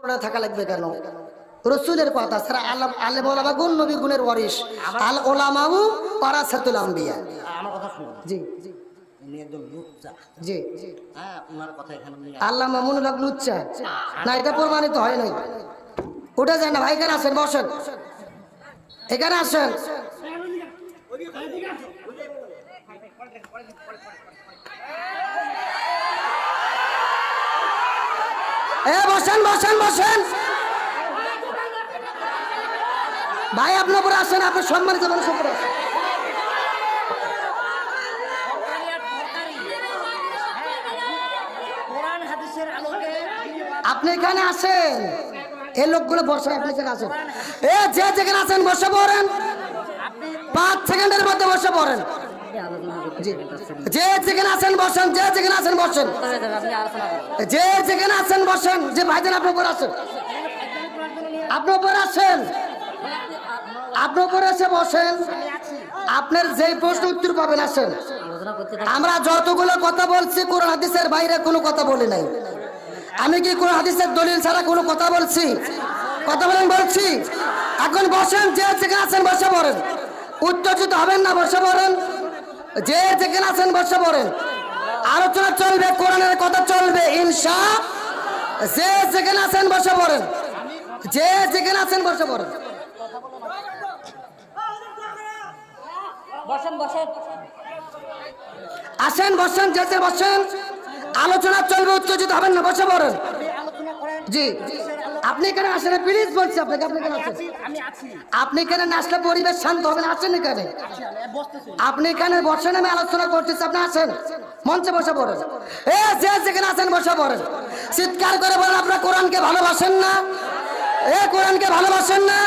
Corona থাকা লাগবে কেন? রসুলের কথা ছাড়া আলম আলে মোলামা গুণ নবী গুণের ওয়ারিস আল ওলামাউ ওয়ারাসাতুল আম্বিয়া। আমার কথা শুনুন। জি। জি। হ্যাঁ আল্লাহ মামুনুল হক লুচ্চা। না এটা প্রমাণিত হয় নাই। উঠে যায় না ভাই এখানে আসেন বসেন। এখানে আসেন। এ বসেন বসেন বসেন ভাই আপনার উপরে আসেন আপনার সম্মানিত মানুষ উপরে আসেন। আপনি এখানে আসেন এই লোকগুলো বসে আপনি এখানে আসেন এ যে যেখানে আছেন বসে পড়েন পাঁচ সেকেন্ডের মধ্যে বসে পড়েন। যে যেখানে আছেন বসেন যে যেখানে আছেন বসেন। যে যেখানে আছেন বসেন। যে ভাইজান আপনার উপর আসেন। আপনার উপর আসেন। আপনার উপর এসে বসেন। আপনার যেই প্রশ্ন উত্তর পাবেন আসেন। আমরা যতগুলো কথা বলছি কোরআন হাদিসের বাইরে কোনো কথা বলি নাই। আমি কি কোরআন হাদিসের দলিল ছাড়া কোনো কথা বলছি? কথা বলেন বলছি। এখন বসেন যে যেখানে আছেন বসে পড়েন। উত্তেজিত হবেন না বসে পড়েন। যে যেখানে আছেন বসে পড়েন। আলোচনা চলবে কোরআনের কথা চলবে ইনশা যে যেখানে আছেন বসে পড়েন। যে যেখানে আছেন বসে পড়েন। আসেন বসেন যেতে বসেন। আলোচনা চলবে উত্তেজিত হবেন না বসে পড়েন। জি। আপনি এখানে আসেন প্লিজ বলছি আপনাকে আপনি এখানে আসেন। আমি আছি আপনি এখানে না আসলে পরিবেশ শান্ত হবে না আসেন এখানে। আপনি এখানে বসেন আমি আলোচনা করতেছি আপনি আসেন। মঞ্চে বসে পড়েন। এ যে যেখানে আছেন বসে পড়েন। চিৎকার করে বলেন আপনারা কোরআনকে ভালোবাসেন না? এ কোরআনকে ভালোবাসেন না?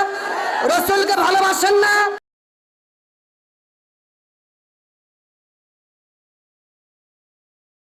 রসুলকে ভালোবাসেন না?